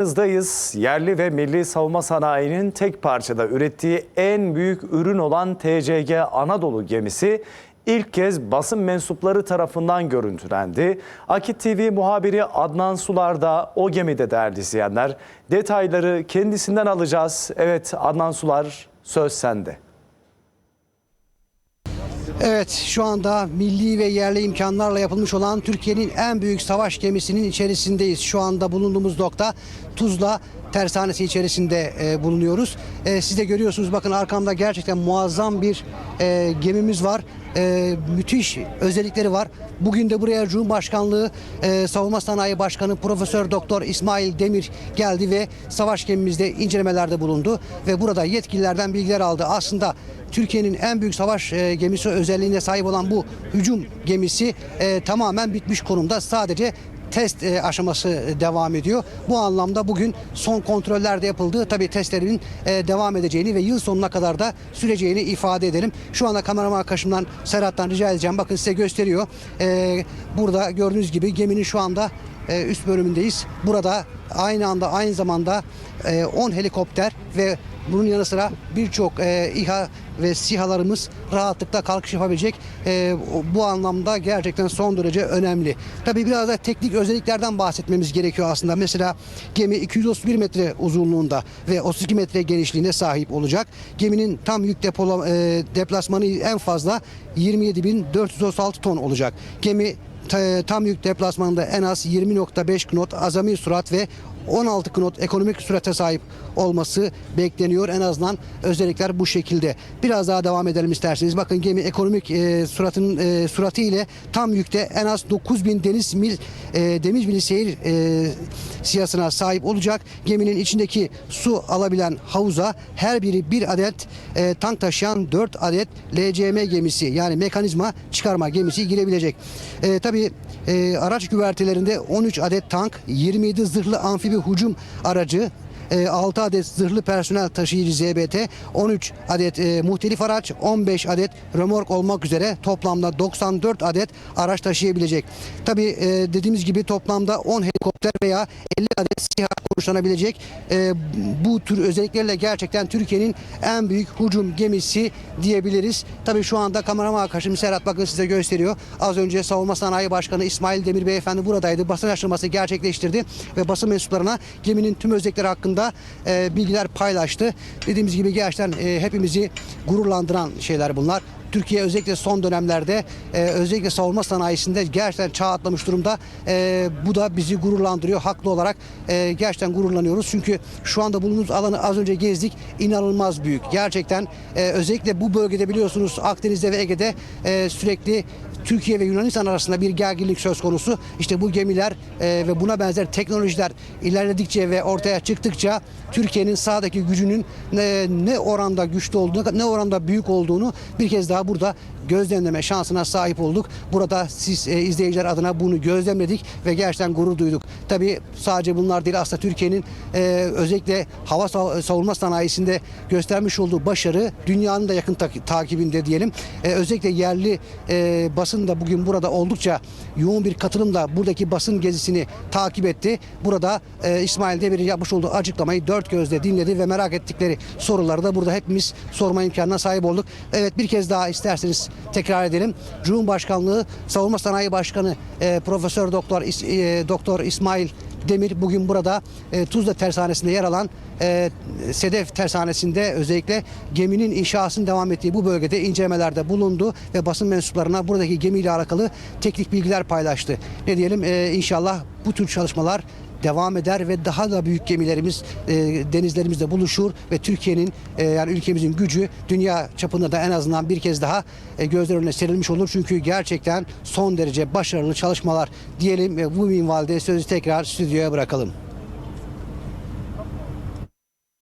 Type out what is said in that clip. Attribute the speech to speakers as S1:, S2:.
S1: Hızdayız. Yerli ve milli savunma sanayinin tek parçada ürettiği en büyük ürün olan TCG Anadolu gemisi ilk kez basın mensupları tarafından görüntülendi. Akit TV muhabiri Adnan Sular da o gemide değerli izleyenler. Detayları kendisinden alacağız. Evet Adnan Sular söz sende.
S2: Evet şu anda milli ve yerli imkanlarla yapılmış olan Türkiye'nin en büyük savaş gemisinin içerisindeyiz. Şu anda bulunduğumuz nokta Tuzla tersanesi içerisinde e, bulunuyoruz. E, siz de görüyorsunuz bakın arkamda gerçekten muazzam bir e, gemimiz var. E, müthiş özellikleri var. Bugün de buraya Cumhurbaşkanlığı e, Savunma Sanayi Başkanı Profesör Doktor İsmail Demir geldi ve savaş gemimizde incelemelerde bulundu ve burada yetkililerden bilgiler aldı. Aslında Türkiye'nin en büyük savaş e, gemisi özelliğine sahip olan bu hücum gemisi e, tamamen bitmiş konumda. Sadece test e, aşaması devam ediyor. Bu anlamda bugün son kontroller de yapıldı. Tabii testlerin e, devam edeceğini ve yıl sonuna kadar da süreceğini ifade edelim. Şu anda kameraman arkadaşımdan Serhat'tan rica edeceğim. Bakın size gösteriyor. E, burada gördüğünüz gibi geminin şu anda üst bölümündeyiz. Burada aynı anda aynı zamanda e, 10 helikopter ve bunun yanı sıra birçok İHA ve SİHA'larımız rahatlıkla kalkış yapabilecek. E, bu anlamda gerçekten son derece önemli. Tabii biraz da teknik özelliklerden bahsetmemiz gerekiyor aslında. Mesela gemi 231 metre uzunluğunda ve 32 metre genişliğine sahip olacak. Geminin tam yük depola, e, deplasmanı en fazla 27.436 ton olacak. Gemi ta- tam yük deplasmanında en az 20.5 knot azami sürat ve 16 knot ekonomik sürate sahip olması bekleniyor. En azından özellikler bu şekilde. Biraz daha devam edelim isterseniz. Bakın gemi ekonomik e, suratın e, suratı ile tam yükte en az 9000 deniz mil e, deniz mili seyir e, siyasına sahip olacak. Geminin içindeki su alabilen havuza her biri bir adet e, tank taşıyan 4 adet LCM gemisi yani mekanizma çıkarma gemisi girebilecek. E, tabii e, araç güvertelerinde 13 adet tank, 27 zırhlı amfibi hücum aracı, 6 adet zırhlı personel taşıyıcı ZBT, 13 adet e, muhtelif araç, 15 adet römork olmak üzere toplamda 94 adet araç taşıyabilecek. Tabii e, dediğimiz gibi toplamda 10 helikopter veya 50 adet SİHA konuşlanabilecek. E, bu tür özelliklerle gerçekten Türkiye'nin en büyük hücum gemisi diyebiliriz. Tabii şu anda kameraman arkadaşım Serhat bakın size gösteriyor. Az önce Savunma Sanayi Başkanı İsmail Demir Beyefendi buradaydı. Basın açıklaması gerçekleştirdi ve basın mensuplarına geminin tüm özellikleri hakkında e, bilgiler paylaştı. Dediğimiz gibi gerçekten e, hepimizi gururlandıran şeyler bunlar. Türkiye özellikle son dönemlerde e, özellikle savunma sanayisinde gerçekten çağ atlamış durumda. E, bu da bizi gururlandırıyor. Haklı olarak e, gerçekten gururlanıyoruz. Çünkü şu anda bulunduğumuz alanı az önce gezdik. inanılmaz büyük. Gerçekten e, özellikle bu bölgede biliyorsunuz Akdeniz'de ve Ege'de e, sürekli Türkiye ve Yunanistan arasında bir gerginlik söz konusu. İşte bu gemiler e, ve buna benzer teknolojiler ilerledikçe ve ortaya çıktıkça Türkiye'nin sahadaki gücünün ne, ne oranda güçlü olduğunu, ne oranda büyük olduğunu bir kez daha burada gözlemleme şansına sahip olduk. Burada siz e, izleyiciler adına bunu gözlemledik ve gerçekten gurur duyduk. Tabii sadece bunlar değil aslında Türkiye'nin e, özellikle hava sav- savunma sanayisinde göstermiş olduğu başarı dünyanın da yakın tak- takibinde diyelim. E, özellikle yerli e, basın da bugün burada oldukça yoğun bir katılımla buradaki basın gezisini takip etti. Burada e, İsmail Demir'in yapmış olduğu açıklamayı dört gözle dinledi ve merak ettikleri soruları da burada hepimiz sorma imkanına sahip olduk. Evet bir kez daha isterseniz tekrar edelim. Cumhurbaşkanlığı Savunma Sanayi Başkanı e, Profesör Doktor e, Doktor İsmail Demir bugün burada e, Tuzla Tersanesi'nde yer alan e, Sedef Tersanesi'nde özellikle geminin inşasının devam ettiği bu bölgede incelemelerde bulundu ve basın mensuplarına buradaki gemiyle alakalı teknik bilgiler paylaştı. Ne diyelim e, inşallah bu tür çalışmalar devam eder ve daha da büyük gemilerimiz e, denizlerimizde buluşur ve Türkiye'nin e, yani ülkemizin gücü dünya çapında da en azından bir kez daha e, gözler önüne serilmiş olur. Çünkü gerçekten son derece başarılı çalışmalar diyelim ve bu minvalde sözü tekrar stüdyoya bırakalım.